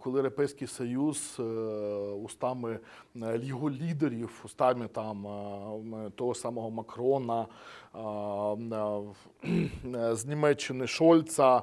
коли Європейський Союз е, устами е, його лідерів, устами там е, того самого Макрона, з Німеччини Шольца,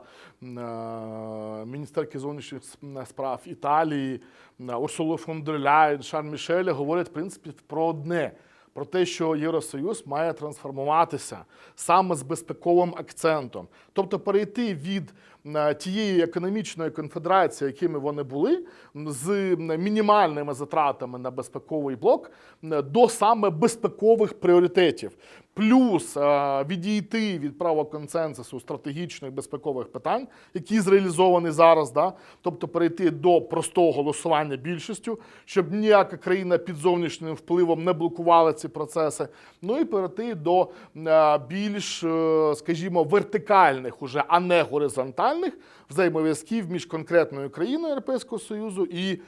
міністерки зовнішніх справ Італії, Урсули фон дер Ляйн, Шарль Мішеля говорять в принципі про одне. Про те, що Євросоюз має трансформуватися саме з безпековим акцентом, тобто перейти від е, тієї економічної конфедерації, якими вони були, з мінімальними затратами на безпековий блок, до саме безпекових пріоритетів. Плюс е, відійти від права консенсусу стратегічних безпекових питань, які зреалізовані зараз, да? тобто перейти до простого голосування більшістю, щоб ніяка країна під зовнішнім впливом не блокувала ці процеси. Ну і перейти до е, більш, е, скажімо, вертикальних, уже, а не горизонтальних взаємов'язків між конкретною країною Європейського Союзу і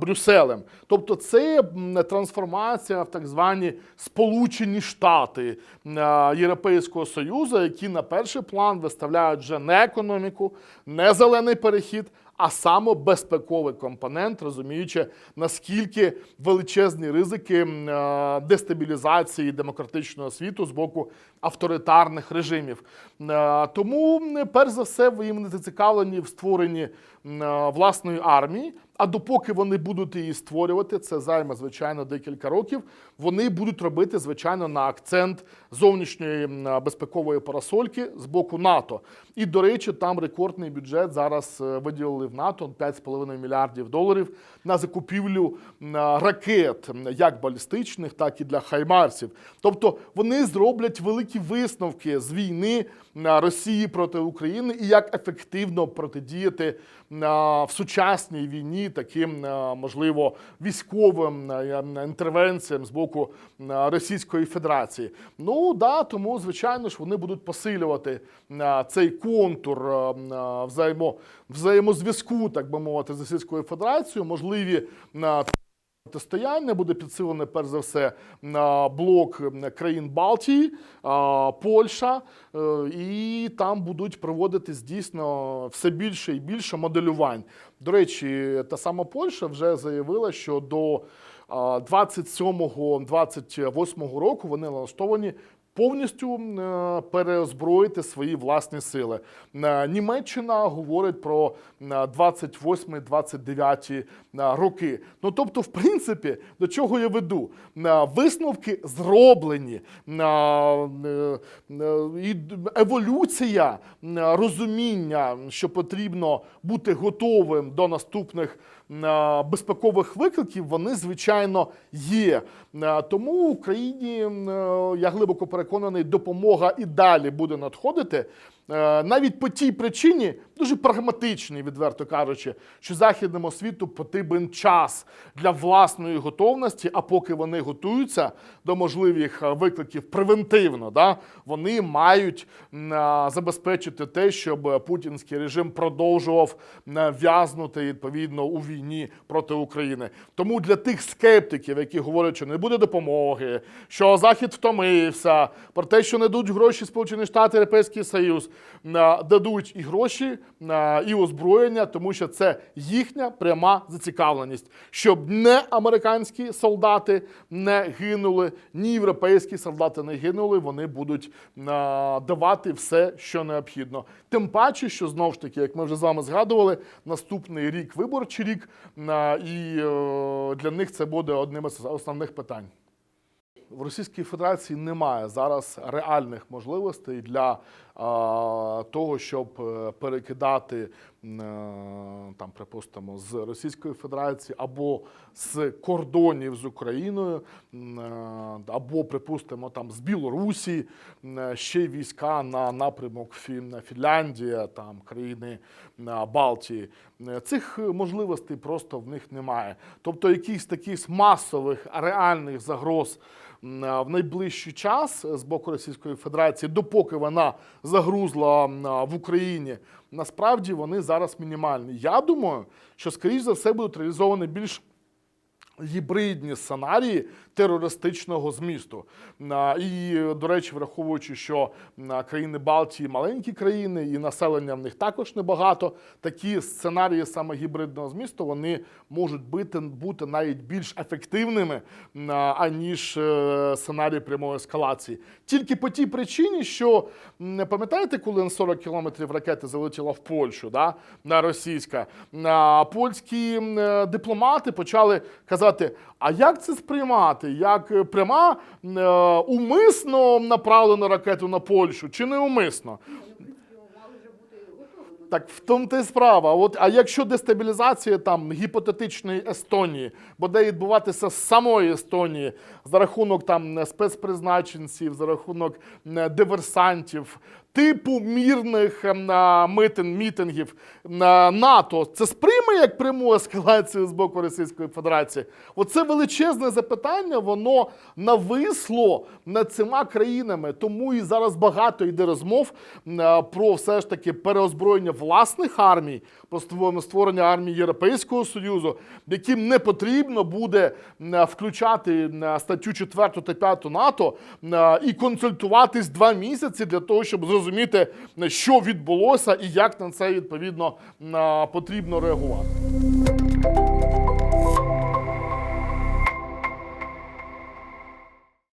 Брюсселем. Тобто, це трансформація в так звані Сполучені Штати Європейського Союзу, які на перший план виставляють вже не економіку, не зелений перехід. А саме безпековий компонент, розуміючи, наскільки величезні ризики е, дестабілізації демократичного світу з боку авторитарних режимів. Е, Тому, перш за все, ви їм не зацікавлені в створенні е, власної армії. А допоки вони будуть її створювати, це займе звичайно декілька років. Вони будуть робити звичайно на акцент зовнішньої безпекової парасольки з боку НАТО. І до речі, там рекордний бюджет зараз е, виділили в НАТО 5,5 мільярдів доларів на закупівлю ракет, як балістичних, так і для хаймарсів. Тобто вони зроблять великі висновки з війни Росії проти України і як ефективно протидіяти в сучасній війні таким е, можливо військовим е, інтервенціям з боку Російської Федерації. Ну да, тому звичайно ж вони будуть посилювати е, цей контур взаємо, взаємозв'язку, так би мовити, з Російською Федерацією, можливі Протистояння буде підсилене перш за все блок країн Балтії, Польща, е, і там будуть проводитись дійсно все більше і більше моделювань. До речі, та сама Польща вже заявила, що до 27-28 року вони налаштовані. Повністю е, переозброїти свої власні сили. Е, Німеччина говорить про е, 28-29 роки. Ну тобто, в принципі, до чого я веду? Е, Висновки зроблені. Е, е, е, еволюція е, розуміння, що потрібно бути готовим до наступних е, безпекових викликів, вони звичайно є. Е, Тому Україні е, я глибоко переконаний, допомога і далі буде надходити. Е, Навіть по тій причині, дуже прагматичній, відверто кажучи, що західному світу потрібен час для власної готовності. А поки вони готуються до можливих е, викликів превентивно, да, вони мають е, забезпечити те, щоб путінський режим продовжував в'язнути відповідно у війні проти України. Тому для тих скептиків, які говорять, що не буде допомоги, що Захід втомився, про те, що не дадуть гроші Сполучені Штати, Європейський Союз, дадуть і гроші, і озброєння, тому що це їхня пряма зацікавленість, щоб не американські солдати не гинули, ні європейські солдати не гинули. Вони будуть давати все, що необхідно. Тим паче, що знову ж таки, як ми вже з вами згадували, наступний рік виборчий рік, і е, для них це буде одним із основних питань. В Російській Федерації немає зараз реальних можливостей для того, щоб е, перекидати, там, припустимо, з Російської Федерації або з кордонів з Україною, е, або, припустимо, там з Білорусі е, ще й війська на напрямок Фінляндія, там країни е, Балтії. Е, Цих можливостей просто в них немає. Тобто, якихось таких масових реальних загроз е, в найближчий час з боку Російської Федерації, допоки вона загрузла е, в Україні, насправді вони зараз мінімальні. Я думаю, що скоріш за все будуть реалізовані більш гібридні сценарії терористичного змісту. І, до речі, враховуючи, що країни Балтії маленькі країни, і населення в них також небагато, такі сценарії саме гібридного змісту вони можуть бути, бути навіть більш ефективними, аніж е, сценарій прямої ескалації. Тільки по тій причині, що м, пам'ятаєте, коли на 40 кілометрів ракети залетіла в Польщу, да, російська, польські е, дипломати почали казати: а як це сприймати? Як е, пряма е, умисно направлена ракету на Польщу чи не умисно? Так в тому й справа. От, а якщо дестабілізація там гіпотетичної Естонії буде відбуватися з самої Естонії за рахунок там спецпризначенців, за рахунок диверсантів, типу мірних ем, митин, мітингів на НАТО, це сприйме як пряму ескалацію з боку Російської Федерації? Оце величезне запитання, воно нависло над цими країнами. Тому і зараз багато йде розмов про все ж таки переозброєння власних армій, про створ- створення армії Європейського Союзу, яким не потрібно буде включати м, статтю 4 та 5 НАТО і консультуватись два місяці для того, щоб зрозуміти, що відбулося і як на це відповідно потрібно реагувати.